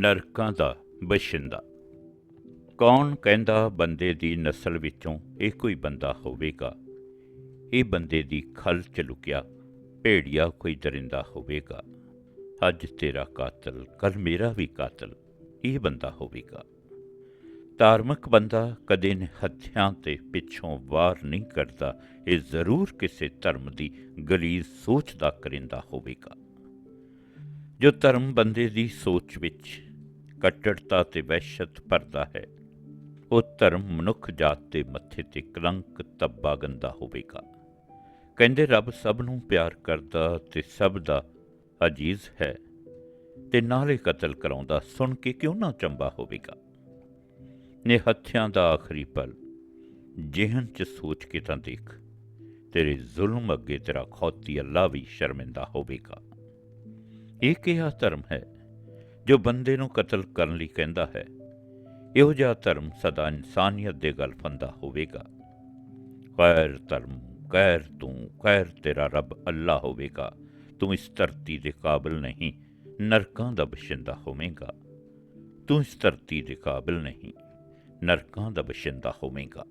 ਨਰਕਾਂ ਦਾ ਬਸ਼ਿੰਦਾ। ਕੌਣ ਕਹਿੰਦਾ ਬੰਦੇ ਦੀ ਨਸਲ ਵਿੱਚੋਂ ਇਹ ਕੋਈ ਬੰਦਾ ਹੋਵੇਗਾ? ਇਹ ਬੰਦੇ ਦੀ ਖਲ ਚ ਲੁਕਿਆ, ਭੇੜੀਆ ਕੋਈ ਦਰਿੰਦਾ ਹੋਵੇਗਾ। ਅੱਜ ਤੇਰਾ ਕਾਤਲ, ਕੱਲ ਮੇਰਾ ਵੀ ਕਾਤਲ, ਇਹ ਬੰਦਾ ਹੋਵੇਗਾ। ਧਾਰਮਿਕ ਬੰਦਾ ਕਦੇ ਨ ਹੱਥਿਆਂ ਤੇ ਪਿੱਛੋਂ ਵਾਰ ਨਹੀਂ ਕਰਦਾ, ਇਹ ਜ਼ਰੂਰ ਕਿਸੇ ਧਰਮ ਦੀ ਗਲੀਜ਼ ਸੋਚ ਦਾ ਕਰਿੰਦਾ ਹੋਵੇਗਾ। ਜੋ ਧਰਮ ਬੰਦੇ ਦੀ ਸੋਚ ਵਿੱਚ ਕੱਟੜਤਾ ਤੇ ਵਹਿਸ਼ਤ ਭਰਦਾ ਹੈ, ਉਹ ਧਰਮ ਮਨੁੱਖ ਜਾਤ ਦੇ ਮੱਥੇ ਤੇ ਕਲੰਕ ਤੱਬਾ ਗੰਦਾ ਹੋਵੇਗਾ। ਕਹਿੰਦੇ ਰੱਬ ਸਭ ਨੂੰ ਪਿਆਰ ਕਰਦਾ ਤੇ ਸਭ ਦਾ ਅਜੀਜ਼ ਹੈ ਤੇ ਨਾਲੇ ਕਤਲ ਕਰਾਉਂਦਾ ਸੁਣ ਕੇ ਕਿਉਂ ਨਾ ਚੰਬਾ ਹੋਵੇਗਾ? ਨੇ ਹੱਥਿਆਂ ਦਾ ਆਖਰੀ ਪਲ, ਜਿਹਨ ਚ ਸੋਚ ਕੇ ਤਾਂ ਦੇਖ, ਤੇਰੇ ਜ਼ੁਲਮ ਅੱਗੇ ਤੇਰਾ ਖੌਤੀ ਅੱਲਾ ਵੀ ਸ਼ਰਮਿੰਦਾ ਹੋਵੇਗਾ। ਇਹ ਕਿਹਾ ਧਰਮ ਹੈ, ਜੋ ਬੰਦੇ ਨੂੰ ਕਤਲ ਕਰਨ ਲਈ ਕਹਿੰਦਾ ਹੈ। ਇਹੋ ਜਿਹਾ ਧਰਮ ਸਦਾ ਇਨਸਾਨੀਅਤ ਦੇ ਗਲ ਫੰਦਾ ਹੋਵੇਗਾ। ਖੈਰ ਧਰਮ, ਖੈਰ ਤੂੰ, ਖੈਰ ਤੇਰਾ ਰੱਬ ਅੱਲਾ ਹੋਵੇਗਾ। ਤੂੰ ਇਸ ਧਰਤੀ ਦੇ ਕਾਬਿਲ ਨਹੀਂ, ਨਰਕਾਂ ਦਾ ਬਸ਼ਿੰਦਾ ਹੋਵੇਂਗਾ। ਤੂੰ ਇਸ ਧਰਤੀ ਦੇ ਕਾਬਿਲ ਨਹੀਂ, ਨਰਕਾਂ ਦਾ ਬਸ਼ਿੰਦਾ ਹੋਵੇਂਗਾ।